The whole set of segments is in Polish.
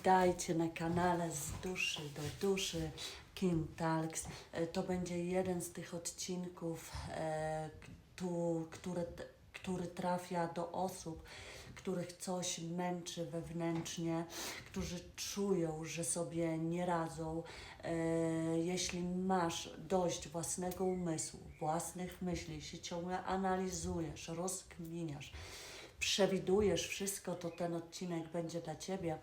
Witajcie na kanale Z Duszy do Duszy Kim Talks. E, To będzie jeden z tych odcinków, e, tu, które, który trafia do osób, których coś męczy wewnętrznie, którzy czują, że sobie nie radzą. E, Jeśli masz dość własnego umysłu, własnych myśli, jeśli ciągle analizujesz, rozkminiasz, przewidujesz wszystko, to ten odcinek będzie dla Ciebie.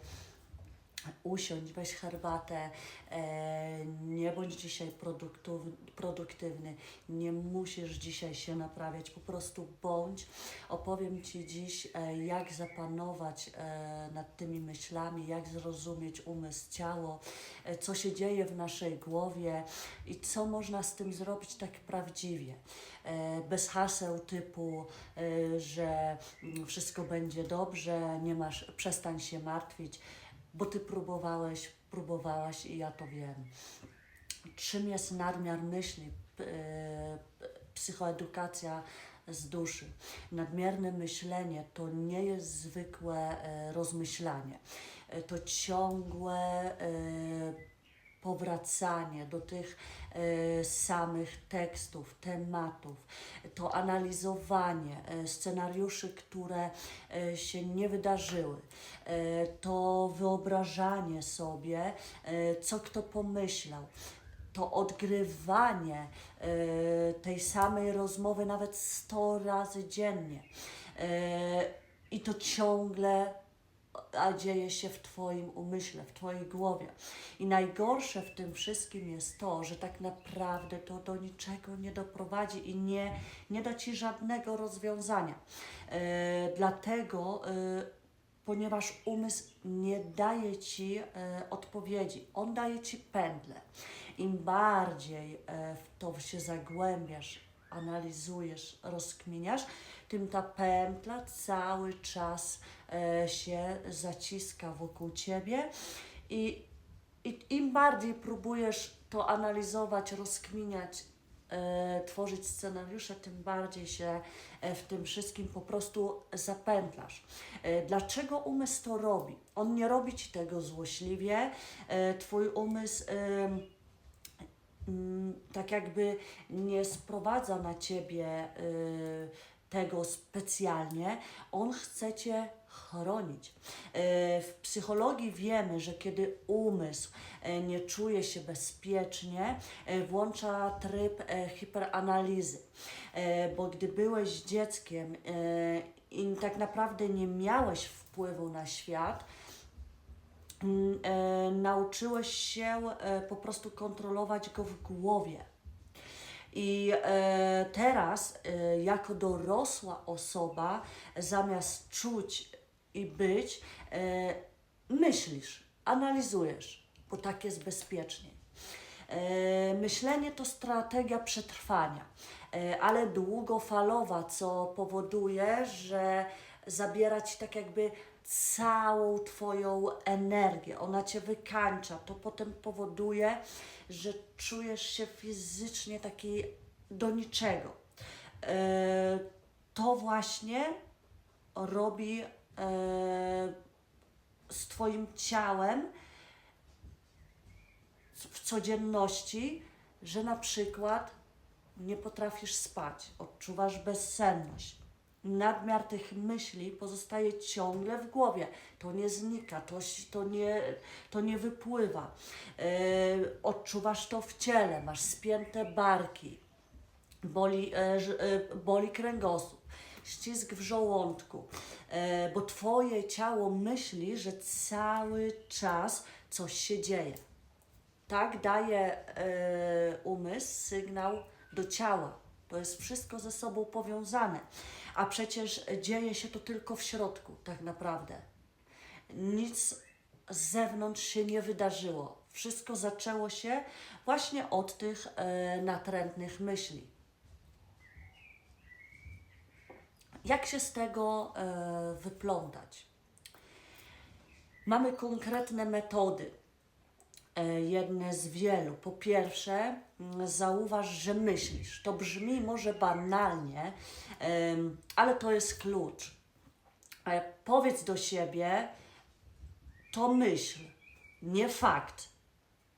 Usiądź, weź herbatę, e, nie bądź dzisiaj produktów- produktywny, nie musisz dzisiaj się naprawiać, po prostu bądź. Opowiem Ci dziś, e, jak zapanować e, nad tymi myślami, jak zrozumieć umysł, ciało, e, co się dzieje w naszej głowie i co można z tym zrobić tak prawdziwie. E, bez haseł typu, e, że wszystko będzie dobrze, nie masz, przestań się martwić, bo ty próbowałeś, próbowałaś i ja to wiem. Czym jest nadmiar myśli? E, Psychoedukacja z duszy. Nadmierne myślenie to nie jest zwykłe e, rozmyślanie. E, To ciągłe powracanie do tych e, samych tekstów, tematów, to analizowanie e, scenariuszy, które e, się nie wydarzyły, to wyobrażanie sobie, co kto pomyślał. To odgrywanie e, tej samej rozmowy nawet 100 razy dziennie. E, I to ciągle a dzieje się w Twoim umyśle, w Twojej głowie. I najgorsze w tym wszystkim jest to, że tak naprawdę to do niczego nie doprowadzi i nie, nie da Ci żadnego rozwiązania. E, dlatego, e, ponieważ umysł nie daje Ci e, odpowiedzi, on daje Ci pętle. Im bardziej e, w to się zagłębiasz, analizujesz, rozkminiasz, tym ta pętla cały czas e, się zaciska wokół ciebie i, i im bardziej próbujesz to analizować, rozkminiać, e, tworzyć scenariusze, tym bardziej się e, w tym wszystkim po prostu zapętlasz. E, dlaczego umysł to robi? On nie robi ci tego złośliwie. E, twój umysł. mm, tak jakby nie sprowadza na ciebie y, tego specjalnie, on chce cię chronić. Y, w psychologii wiemy, że kiedy umysł y, nie czuje się bezpiecznie, włącza tryb hiperanalizy. Bo gdy byłeś dzieckiem i tak naprawdę nie miałeś wpływu na świat, mm, nauczyłeś się e, po prostu kontrolować go w głowie. I e, teraz, e, jako dorosła osoba, zamiast czuć i być, e, myślisz, analizujesz, bo tak jest bezpieczniej. E, Myślenie to strategia przetrwania, e, ale długofalowa, co powoduje, że zabiera ci tak jakby całą Twoją energię. Ona Cię wykańcza. To potem powoduje, że czujesz się fizycznie taki do niczego. E, To właśnie robi e, z Twoim ciałem w codzienności, że na przykład nie potrafisz spać, odczuwasz bezsenność. Nadmiar tych myśli pozostaje ciągle w głowie. To nie znika, to, to, nie, to nie wypływa. E, odczuwasz to w ciele, masz spięte barki, boli, e, boli kręgosłup, ścisk w żołądku, bo Twoje ciało myśli, że cały czas coś się dzieje. Tak daje umysł sygnał do ciała. To jest wszystko ze sobą powiązane. A przecież dzieje się to tylko w środku, tak naprawdę. Nic z zewnątrz się nie wydarzyło. Wszystko zaczęło się właśnie od tych e, natrętnych myśli. Jak się z tego e, wyplątać? Mamy konkretne metody jedne z wielu. Po pierwsze, mm, zauważ, że myślisz. To brzmi może banalnie, ale to jest klucz. E, Powiedz do siebie, to myśl, nie fakt.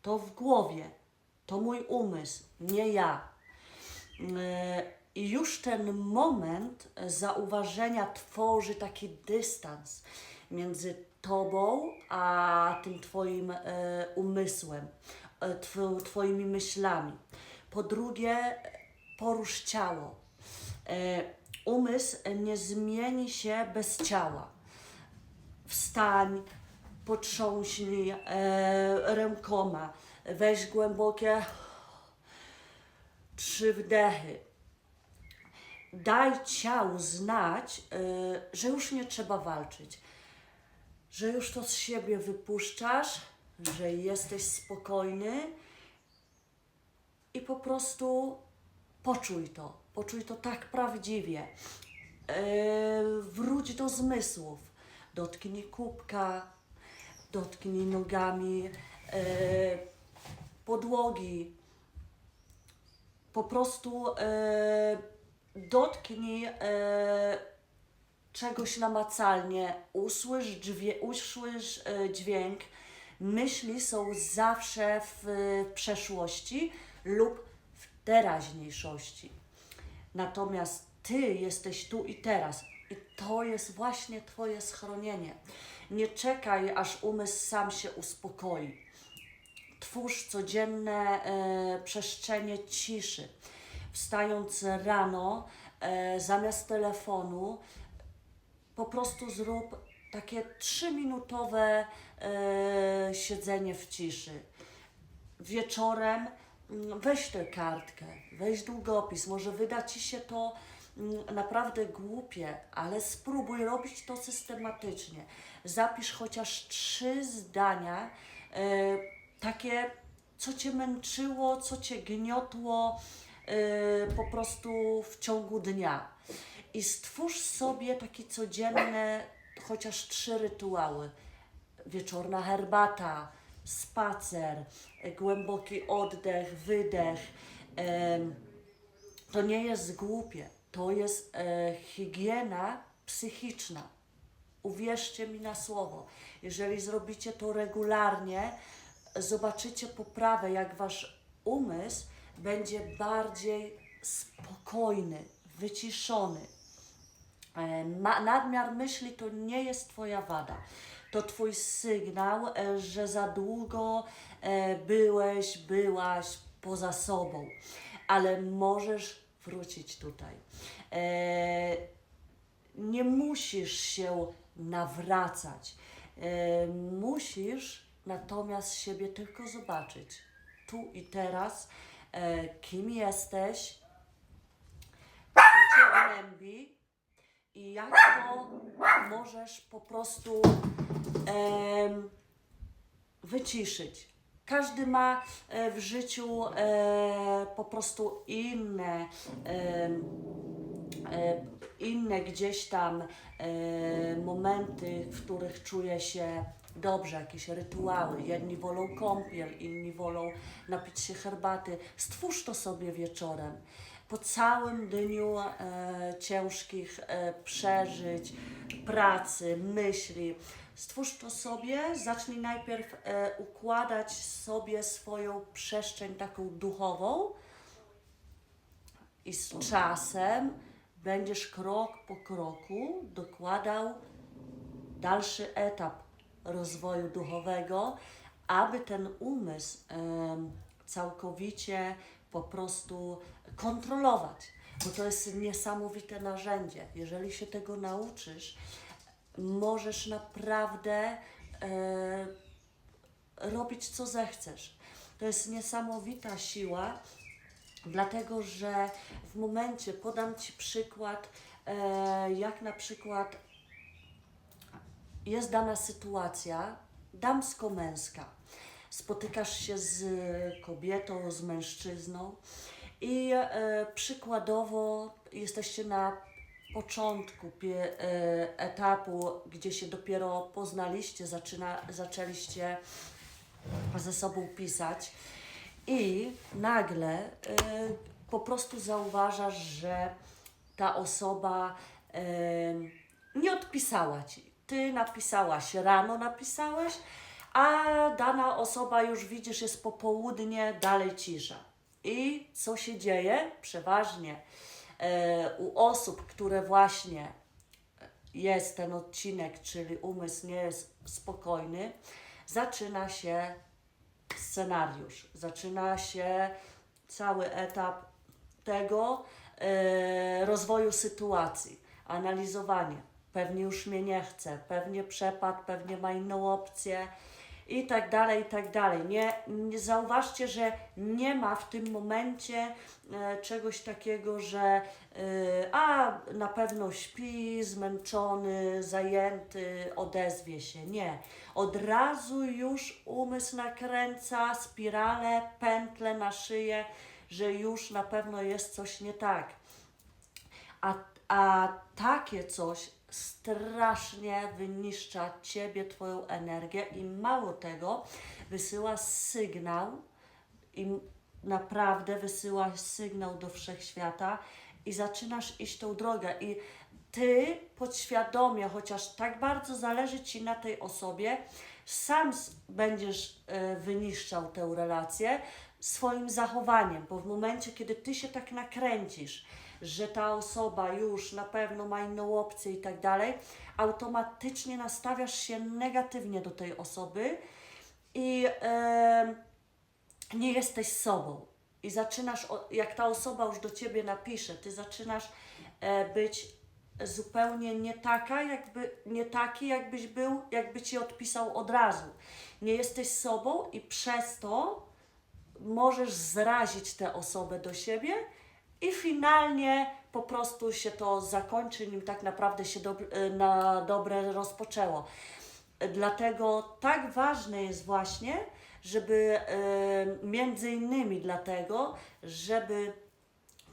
To w głowie, to mój umysł, nie ja. E, I już ten moment zauważenia tworzy taki dystans między tobą a tym twoim e, umysłem, e, tw- twoimi myślami. Po drugie, porusz ciało. E, umysł nie zmieni się bez ciała. Wstań, potrząśnij rękoma, weź głębokie trzy wdechy. Daj ciału znać, że już nie trzeba walczyć, że już to z siebie wypuszczasz, że jesteś spokojny i po prostu poczuj to, poczuj to tak prawdziwie. Y, wróć do zmysłów, dotknij kubka, dotknij nogami y, podłogi, po prostu e, dotknij e, czegoś namacalnie, usłysz, usłysz e, dźwięk. Myśli są zawsze w, w przeszłości lub w teraźniejszości. Natomiast Ty jesteś tu i teraz. I to jest właśnie Twoje schronienie. Nie czekaj, aż umysł sam się uspokoi. Twórz codzienne e, przestrzenie ciszy. Wstając rano, e, zamiast telefonu, po prostu zrób takie trzyminutowe e, siedzenie w ciszy. Wieczorem mm, weź tę kartkę, weź długopis. Może wyda ci się to mm, naprawdę głupie, ale spróbuj robić to systematycznie. Zapisz chociaż trzy zdania, e, takie, co cię męczyło, co cię gniotło e, po prostu w ciągu dnia. I stwórz sobie takie codzienne, chociaż trzy rytuały. Wieczorna herbata, spacer, głęboki oddech, wydech. To nie jest głupie, to jest e, higiena psychiczna. Uwierzcie mi na słowo. Jeżeli zrobicie to regularnie, zobaczycie poprawę, jak wasz umysł będzie bardziej spokojny, wyciszony. E, nadmiar myśli to nie jest Twoja wada. To Twój sygnał, e, że za długo e, byłeś, byłaś poza sobą, ale możesz wrócić tutaj. Nie musisz się nawracać. Musisz natomiast siebie tylko zobaczyć tu i teraz, kim jesteś, co cię gnębi i jak to możesz po prostu wyciszyć. Każdy ma e, w życiu e, po prostu inne, e, inne gdzieś tam e, momenty, w których czuje się dobrze, jakieś rytuały. Jedni wolą kąpiel, inni wolą napić się herbaty. Stwórz to sobie wieczorem. Po całym dniu e, ciężkich e, przeżyć, pracy, myśli. Stwórz to sobie, zacznij najpierw e, układać sobie swoją przestrzeń taką duchową, i z czasem będziesz krok po kroku dokładał dalszy etap rozwoju duchowego, aby ten umysł em, całkowicie po prostu kontrolować. Bo to jest niesamowite narzędzie. Jeżeli się tego nauczysz, możesz naprawdę e, robić co zechcesz. To jest niesamowita siła, dlatego że w momencie, podam Ci przykład, e, jak na przykład jest dana sytuacja damsko-męska. Spotykasz się z kobietą, z mężczyzną i e, przykładowo jesteście na początku e, etapu, gdzie się dopiero poznaliście, zaczyna, zaczęliście ze sobą pisać i nagle e, po prostu zauważasz, że ta osoba nie odpisała ci. ty napisałaś, rano napisałeś, a dana osoba już widzisz, jest popołudnie, dalej cisza. I co się dzieje? Przeważnie e, u osób, które właśnie jest ten odcinek, czyli umysł nie jest spokojny, zaczyna się scenariusz, zaczyna się cały etap tego e, rozwoju sytuacji, analizowanie. Pewnie już mnie nie chce, pewnie przepadł, pewnie ma inną opcję i tak dalej, i tak dalej. Nie, nie zauważcie, że nie ma w tym momencie e, czegoś takiego, że e, a na pewno śpi, zmęczony, zajęty, odezwie się. Nie. Od razu już umysł nakręca spiralę, pętlę na szyję, że już na pewno jest coś nie tak. A, a takie coś strasznie wyniszcza ciebie, twoją energię i mało tego, wysyła sygnał i naprawdę wysyła sygnał do wszechświata i zaczynasz iść tą drogę. I ty podświadomie, chociaż tak bardzo zależy ci na tej osobie, sam będziesz e, wyniszczał tę relację swoim zachowaniem, bo w momencie, kiedy ty się tak nakręcisz, że ta osoba już na pewno ma inną opcję i tak dalej, automatycznie nastawiasz się negatywnie do tej osoby i nie jesteś sobą. I zaczynasz, jak ta osoba już do ciebie napisze, ty zaczynasz e, być zupełnie nie taka, jakby, nie taki, jakbyś był, jakby ci odpisał od razu. Nie jesteś sobą i przez to możesz zrazić tę osobę do siebie i finalnie po prostu się to zakończy, nim tak naprawdę się dob- e, na dobre rozpoczęło. Dlatego tak ważne jest właśnie, żeby e, między innymi dlatego, żeby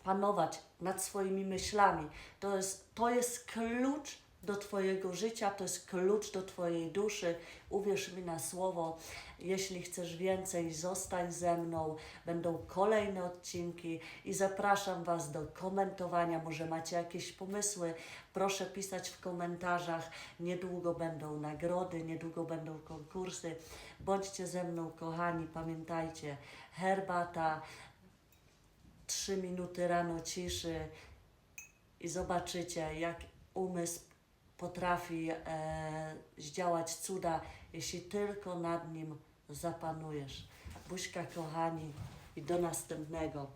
panować nad swoimi myślami. To jest, to jest klucz do Twojego życia, to jest klucz do Twojej duszy. Uwierz mi na słowo, jeśli chcesz więcej, zostań ze mną. Będą kolejne odcinki i zapraszam Was do komentowania. Może macie jakieś pomysły, proszę pisać w komentarzach. Niedługo będą nagrody, niedługo będą konkursy. Bądźcie ze mną, kochani, pamiętajcie, herbata, trzy minuty rano ciszy i zobaczycie, jak umysł potrafi e, zdziałać cuda, jeśli tylko nad nim zapanujesz. Buźka, kochani, i do następnego.